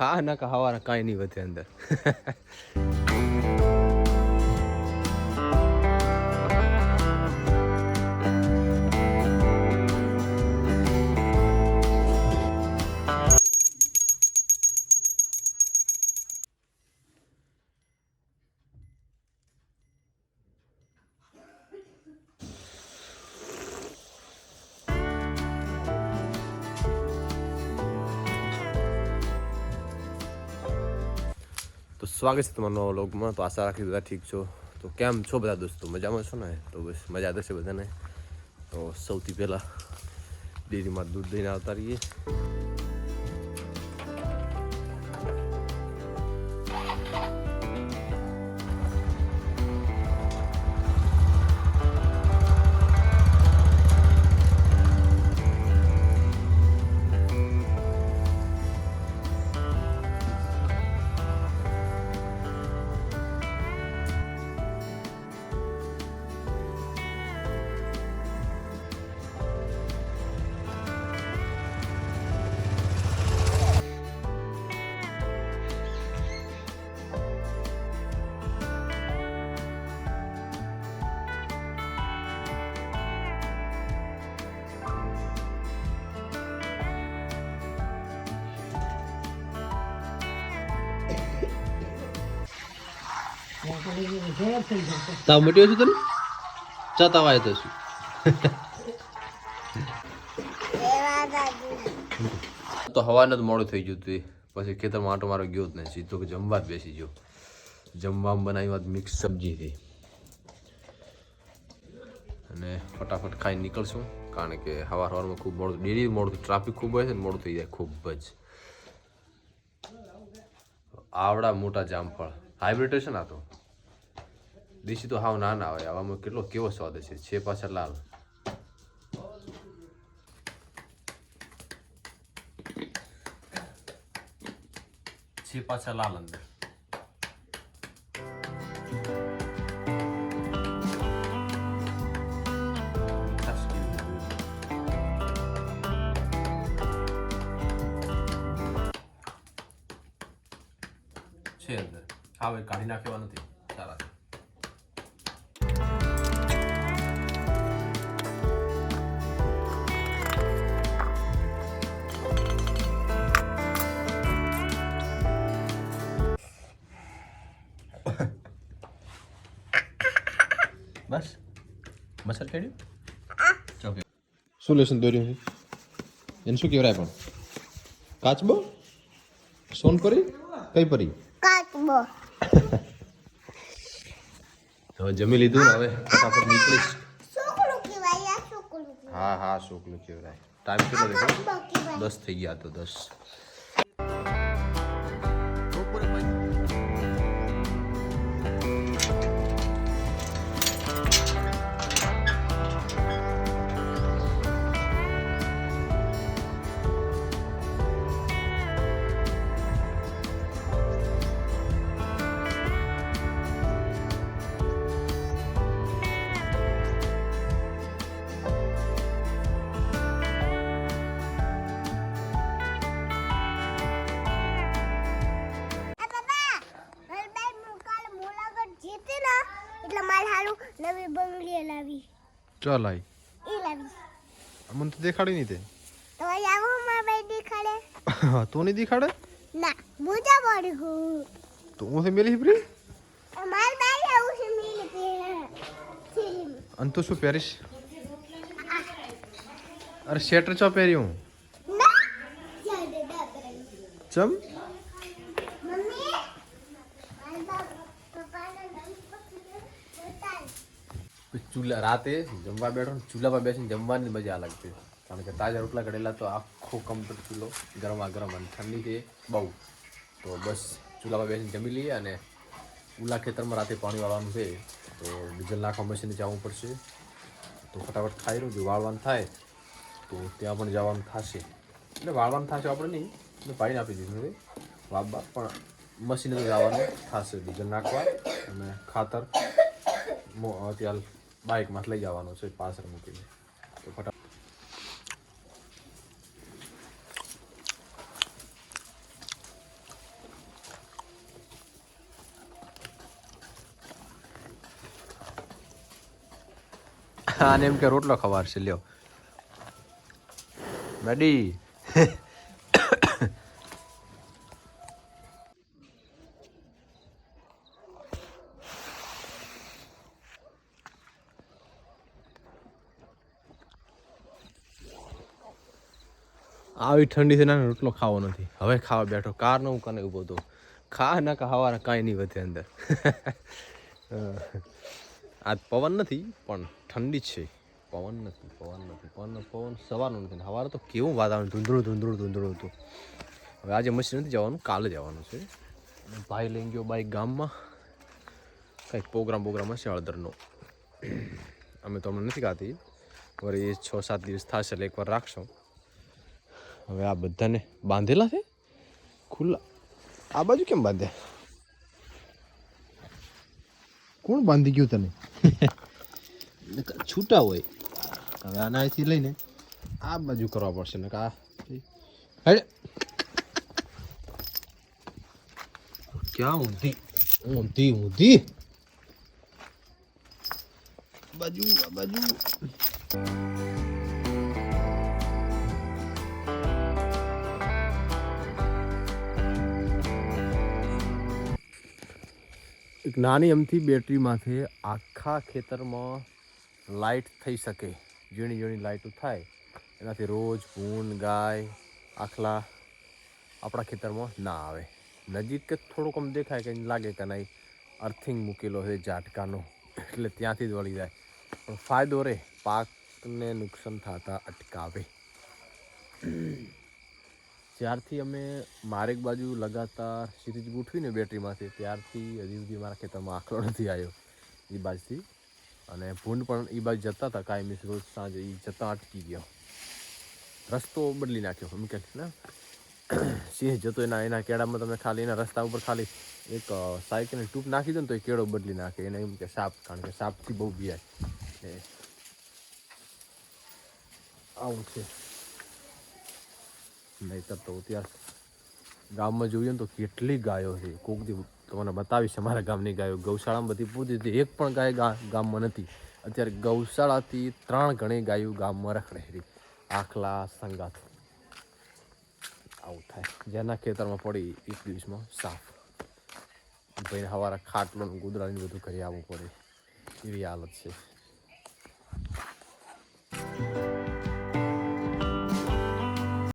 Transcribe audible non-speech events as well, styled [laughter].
ખા ના ખા હવાના કાંઈ નહીં વધે અંદર. તો સ્વાગત છે તમારો નવા વ્લોગમાં તો આશા રાખી બધા ઠીક છો તો કેમ છો બધા દોસ્તો મજામાં છો ને તો બસ મજા થશે બધાને તો સૌથી પહેલાં ડેરીમાં દૂધ દઈને આવતા રહીએ તાવ મટ્યો છું તને? ચાતા વાય તો શું? તો હવાને જ મોડું થઈ ગયું હતું પછી ખેતરમાં આટો મારો ગયો જ નહીં. સીધો કે જમવા જ બેસી ગયો. જમવામાં બનાવી વાત મિક્સ સબ્જી હતી. અને ફટાફટ ખાઈ નીકળશું. કારણ કે હવાર હવારમાં ખૂબ મોડું ડેલી મોડું ટ્રાફિક ખૂબ હોય છે ને મોડું થઈ જાય ખૂબ જ. આવડા મોટા જામફળ. હાઇબ્રિડ છે ને આ તો. દેશી તો હાવ નાના હોય આવામાં કેટલો કેવો સ્વાદ છે છે પાછા લાલ. છે પાછા લાલ અંદર. છે અંદર. હા ભાઈ કાઢી નાખેવા નથી. બસ. મસર કેડ્યું ચોકે શું લેસન દોર્યું છે એને શું કહેવાય પણ? કાચબો? સોનપરી? કઈ પરી કાચબો હવે જમી લીધું ને હવે ફટાફટ નીકળીશ. હા હા શોકલું કહેવાય. ટાઈમ કેટલો દસ થઈ ગયા તો દસ. બંગડી લાવી. ચો લાવી? એ લાવી. મને તો દેખાડી નહીં તે તો આવો માં બે દેખાડે. તું નહીં દેખાડે? ના મોજા પડી હું તો હું મેલી ફ્રી? અમાર બાઈ આવું છે મેલી પહેરે. અન તું શું પહેરીશ? અરે શેટર ચો પહેર્યું? ચમ? ચૂલા, રાતે જમવા બેઠો ને ચૂલા પર બેસીને જમવાની મજા અલગ છે. કારણ કે તાજા રોટલા કરેલા તો આખો કમ્પ્લીટ ચૂલો ગરમા ગરમ અને ઠંડી છે બહુ. તો બસ ચૂલા પર બેસીને જમી લઈએ અને ઉલા ખેતરમાં રાતે પાણી વાળવાનું છે. તો ડીઝલ નાખવા મશીને જવું પડશે. તો ફટાફટ ખાઈ રહ્યું જો વાળવાનું થાય તો ત્યાં પણ જવાનું થશે. એટલે વાળવાનું થશે આપણે નહીં પાણી આપી દીધું વાપ પણ મશીને જવાનું થશે ડીઝલ નાખવા અને ખાતર ત્યાં બાઇકમાં લઈ જવાનું છે પાછળ મૂકીને તો ફટાફટ આને એમ કે રોટલો ખવાર છે લ્યો મેડી આવી ઠંડી છે નાનો રોટલો ખાવો નથી. હવે ખાવા બેઠો. કાર નો હું કને ઊભો હતો ખા, ના હવાના કાંઈ નહીં વધે અંદર. આજ પવન નથી, પણ ઠંડી છે. પવન નથી પવન નથી, પવન પવન સવારનું નથી. સવારે તો કેવું વાતાવરણ, ધૂંધળું ધૂંધળું ધૂંધળું હતું. હવે આજે મશીન નથી જવાનું, કાલે જવાનું છે. ભાઈ લઈ ગયો બાઈક ગામમાં. કંઈક પ્રોગ્રામ પ્રોગ્રામ હશે હળદરનો. અમે તો હમણાં નથી ખાતી વળી છ સાત દિવસ થશે એટલે એકવાર રાખશો. હવે આ બધાને બાંધેલા છે? ખુલ્લા. આ બાજુ કેમ બાંધ્યા કોણ બાંધી ગયું તને? [laughs] છૂટા હોય. હવે આના અહીંથી લઈને આ બાજુ કરવા પડશે ને કા હેડે. ક્યાં ઊંધી? ઊંધી ઊંધી. બાજુ આ બાજુ. નાની અમથી બેટરીમાંથી આખા ખેતરમાં લાઇટ થઈ શકે. ઝીણી ઝીણી લાઇટો થાય એનાથી રોજ ભૂન, ગાય, આખલા આપણા ખેતરમાં ના આવે. નજીક કે થોડુંક આમ દેખાય કે લાગે કે નહીં, અર્થિંગ મૂકેલો છે ઝાટકાનો. એટલે ત્યાંથી જ વળી જાય. પણ ફાયદો રહે પાકને નુકસાન થતા અટકાવે. જ્યારથી અમે મારેક બાજુ લગાતાર સીરીજ ગોઠવીને બેટરીમાંથી, ત્યારથી હજી સુધી મારા ખેતરમાં આખલો નથી આવ્યો એ બાજુથી. અને ભૂંડ પણ એ બાજુ જતા હતા કાંઈ મિસ, રોજ સાંજે એ જતાં અટકી ગયો. રસ્તો બદલી નાખ્યો, એમ કે ને? [clears throat] સિંહ જતો એના એના કેળામાં તમે ખાલી, એના રસ્તા ઉપર ખાલી એક સાયકલની ટૂપ નાખી દો ને તો એ કેળો બદલી નાખે. એને એમ કે સાપ, કારણ કે સાપથી બહુ બિયાય આવું છે. નહીતર તો ત્યાં ગામમાં જોઈએ ને તો કેટલી ગાયો છે. કોક દી તમને બતાવીશ અમારા ગામની ગાયો. ગૌશાળામાં બધી પૂછી હતી. એક પણ ગાય ગામમાં નથી અત્યારે ગૌશાળાથી ત્રણ ઘણી ગાયો ગામમાં રખડે છે. આખલા સંગાત આવું થાય. જેના ખેતરમાં પડી એક દિવસમાં સાફ. ભાઈને હવારા ખાટલો ગુદરાની બધું કરી આવવું પડે. એવી હાલત છે.